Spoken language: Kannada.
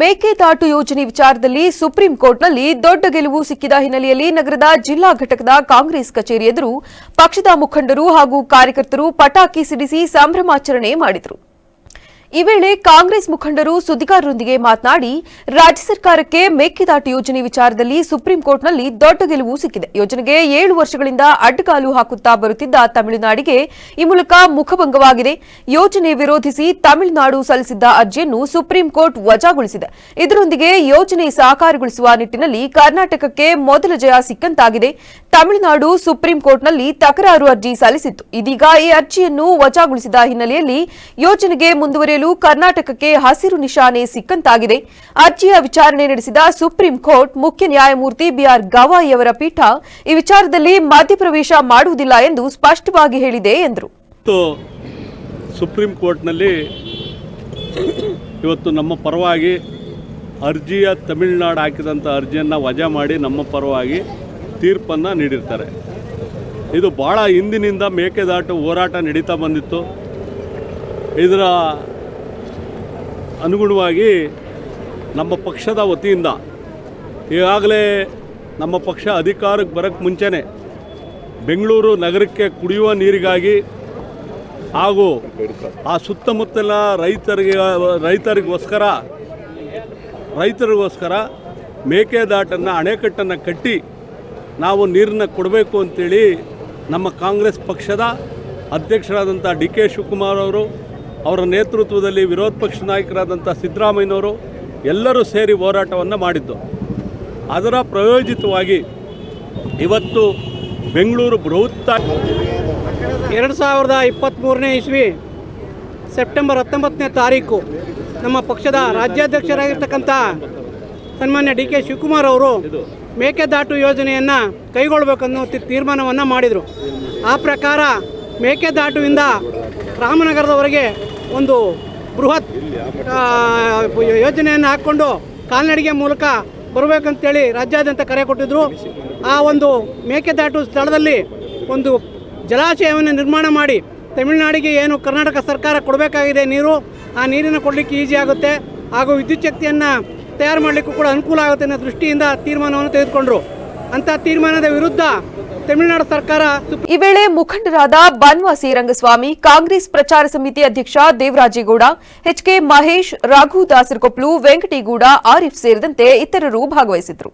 ಮೇಕೆದಾಟು ಯೋಜನೆ ವಿಚಾರದಲ್ಲಿ ಸುಪ್ರೀಂ ಕೋರ್ಟ್ನಲ್ಲಿ ದೊಡ್ಡ ಗೆಲುವು ಸಿಕ್ಕಿದ ಹಿನ್ನೆಲೆಯಲ್ಲಿ ನಗರದ ಜಿಲ್ಲಾ ಘಟಕದ ಕಾಂಗ್ರೆಸ್ ಕಚೇರಿ ಎದುರು ಪಕ್ಷದ ಮುಖಂಡರು ಹಾಗೂ ಕಾರ್ಯಕರ್ತರು ಪಟಾಕಿ ಸಿಡಿಸಿ ಸಂಭ್ರಮಾಚರಣೆ ಮಾಡಿದರು. ಈ ವೇಳೆ ಕಾಂಗ್ರೆಸ್ ಮುಖಂಡರು ಸುದ್ದಿಗಾರರೊಂದಿಗೆ ಮಾತನಾಡಿ, ರಾಜ್ಯ ಸರ್ಕಾರಕ್ಕೆ ಮೇಕೆದಾಟು ಯೋಜನೆ ವಿಚಾರದಲ್ಲಿ ಸುಪ್ರೀಂ ಕೋರ್ಟ್ನಲ್ಲಿ ದೊಡ್ಡ ಗೆಲುವು ಸಿಕ್ಕಿದೆ. ಯೋಜನೆಗೆ ಏಳು ವರ್ಷಗಳಿಂದ ಅಡ್ಡಗಾಲು ಹಾಕುತ್ತಾ ಬರುತ್ತಿದ್ದ ತಮಿಳುನಾಡಿಗೆ ಈ ಮೂಲಕ ಮುಖಭಂಗವಾಗಿದೆ. ಯೋಜನೆ ವಿರೋಧಿಸಿ ತಮಿಳುನಾಡು ಸಲ್ಲಿಸಿದ್ದ ಅರ್ಜಿಯನ್ನು ಸುಪ್ರೀಂ ಕೋರ್ಟ್ ವಜಾಗೊಳಿಸಿದೆ. ಇದರೊಂದಿಗೆ ಯೋಜನೆ ಸಾಕಾರಗೊಳಿಸುವ ನಿಟ್ಟಿನಲ್ಲಿ ಕರ್ನಾಟಕಕ್ಕೆ ಮೊದಲ ಜಯ ಸಿಕ್ಕಂತಾಗಿದೆ. ತಮಿಳುನಾಡು ಸುಪ್ರೀಂ ಕೋರ್ಟ್ನಲ್ಲಿ ತಕರಾರು ಅರ್ಜಿ ಸಲ್ಲಿಸಿತ್ತು. ಇದೀಗ ಈ ಅರ್ಜಿಯನ್ನು ವಜಾಗೊಳಿಸಿದ ಹಿನ್ನೆಲೆಯಲ್ಲಿ ಯೋಜನೆಗೆ ಮುಂದುವರಿಯಲು ಕರ್ನಾಟಕಕ್ಕೆ ಹಸಿರು ನಿಶಾನೆ ಸಿಕ್ಕಂತಾಗಿದೆ. ಅರ್ಜಿಯ ವಿಚಾರಣೆ ನಡೆಸಿದ ಸುಪ್ರೀಂ ಕೋರ್ಟ್ ಮುಖ್ಯ ನ್ಯಾಯಮೂರ್ತಿ ಬಿಆರ್ ಗವಾಯಿ ಅವರ ಪೀಠ ಈ ವಿಚಾರದಲ್ಲಿ ಮಧ್ಯಪ್ರವೇಶ ಮಾಡುವುದಿಲ್ಲ ಎಂದು ಸ್ಪಷ್ಟವಾಗಿ ಹೇಳಿದೆ ಎಂದರು. ಸುಪ್ರೀಂ ಕೋರ್ಟ್ನಲ್ಲಿ ಇವತ್ತು ನಮ್ಮ ಪರವಾಗಿ ಅರ್ಜಿಯ ತಮಿಳುನಾಡು ಹಾಕಿದಂಥ ಅರ್ಜಿಯನ್ನು ವಜಾ ಮಾಡಿ ನಮ್ಮ ಪರವಾಗಿ ತೀರ್ಪನ್ನು ನೀಡಿರ್ತಾರೆ. ಇದು ಭಾಳ ಹಿಂದಿನಿಂದ ಮೇಕೆದಾಟು ಹೋರಾಟ ನಡೀತಾ ಬಂದಿತ್ತು. ಇದರ ಅನುಗುಣವಾಗಿ ನಮ್ಮ ಪಕ್ಷದ ವತಿಯಿಂದ, ಈಗಾಗಲೇ ನಮ್ಮ ಪಕ್ಷ ಅಧಿಕಾರಕ್ಕೆ ಬರೋಕ್ಕೆ ಮುಂಚೆನೇ ಬೆಂಗಳೂರು ನಗರಕ್ಕೆ ಕುಡಿಯುವ ನೀರಿಗಾಗಿ ಹಾಗೂ ಆ ಸುತ್ತಮುತ್ತಲ ರೈತರಿಗೆ, ರೈತರಿಗೋಸ್ಕರ ರೈತರಿಗೋಸ್ಕರ ಮೇಕೆದಾಟನ್ನು, ಅಣೆಕಟ್ಟನ್ನು ಕಟ್ಟಿ ನಾವು ನೀರನ್ನು ಕೊಡಬೇಕು ಅಂತೇಳಿ ನಮ್ಮ ಕಾಂಗ್ರೆಸ್ ಪಕ್ಷದ ಅಧ್ಯಕ್ಷರಾದಂಥ ಡಿ ಕೆ ಶಿವಕುಮಾರ್ ಅವರು ಅವರ ನೇತೃತ್ವದಲ್ಲಿ ವಿರೋಧ ಪಕ್ಷ ನಾಯಕರಾದಂಥ ಸಿದ್ದರಾಮಯ್ಯನವರು ಎಲ್ಲರೂ ಸೇರಿ ಹೋರಾಟವನ್ನು ಮಾಡಿದ್ದು. ಅದರ ಪ್ರಯೋಜಿತವಾಗಿ ಇವತ್ತು ಬೆಂಗಳೂರು ಬೃಹತ್ತ ಎರಡು ಸಾವಿರದ ಇಪ್ಪತ್ತ್ಮೂರನೇ ಇಸ್ವಿ, ಸೆಪ್ಟೆಂಬರ್ ಹತ್ತೊಂಬತ್ತನೇ ತಾರೀಕು ನಮ್ಮ ಪಕ್ಷದ ರಾಜ್ಯಾಧ್ಯಕ್ಷರಾಗಿರ್ತಕ್ಕಂಥ ಸನ್ಮಾನ್ಯ ಡಿ ಕೆ ಶಿವಕುಮಾರ್ ಅವರು ಮೇಕೆದಾಟು ಯೋಜನೆಯನ್ನು ಕೈಗೊಳ್ಳಬೇಕನ್ನೋ ತೀರ್ಮಾನವನ್ನು ಮಾಡಿದರು. ಆ ಪ್ರಕಾರ ಮೇಕೆದಾಟುವಿಂದ ರಾಮನಗರದವರೆಗೆ ಒಂದು ಬೃಹತ್ ಯೋಜನೆಯನ್ನು ಹಾಕ್ಕೊಂಡು ಕಾಲ್ನಡಿಗೆ ಮೂಲಕ ಬರಬೇಕಂತೇಳಿ ರಾಜ್ಯಾದ್ಯಂತ ಕರೆ ಕೊಟ್ಟಿದ್ದರು ಆ ಒಂದು ಮೇಕೆದಾಟು ಸ್ಥಳದಲ್ಲಿ ಒಂದು ಜಲಾಶಯವನ್ನು ನಿರ್ಮಾಣ ಮಾಡಿ ತಮಿಳುನಾಡಿಗೆ ಏನು ಕರ್ನಾಟಕ ಸರ್ಕಾರ ಕೊಡಬೇಕಾಗಿದೆ ನೀರು, ಆ ನೀರನ್ನು ಕೊಡಲಿಕ್ಕೆ ಈಸಿ ಆಗುತ್ತೆ. ಹಾಗೂ ವಿದ್ಯುಚ್ಛಕ್ತಿಯನ್ನು ತಯಾರು ಮಾಡಲಿಕ್ಕೂ ಕೂಡ ಅನುಕೂಲ ಆಗುತ್ತೆ ಅನ್ನೋ ದೃಷ್ಟಿಯಿಂದ ತೀರ್ಮಾನವನ್ನು ತೆಗೆದುಕೊಂಡರು. ಅಂಥ ತೀರ್ಮಾನದ ವಿರುದ್ಧ ತಮಿಳುನಾಡು ಸರ್ಕಾರ ಈ ವೇಳೆ ಮುಖಂಡರಾದ ಬನ್ವಾಸಿ ರಂಗಸ್ವಾಮಿ ಕಾಂಗ್ರೆಸ್ ಪ್ರಚಾರ ಸಮಿತಿ ಅಧ್ಯಕ್ಷ ದೇವರಾಜೇಗೌಡ ಎಚ್ಕೆ ಮಹೇಶ್, ರಾಘು ದಾಸರಕೊಪ್ಲು ವೆಂಕಟೇಗೌಡ ಆರಿಫ್ ಸೇರಿದಂತೆ ಇತರರು ಭಾಗವಹಿಸಿದ್ರು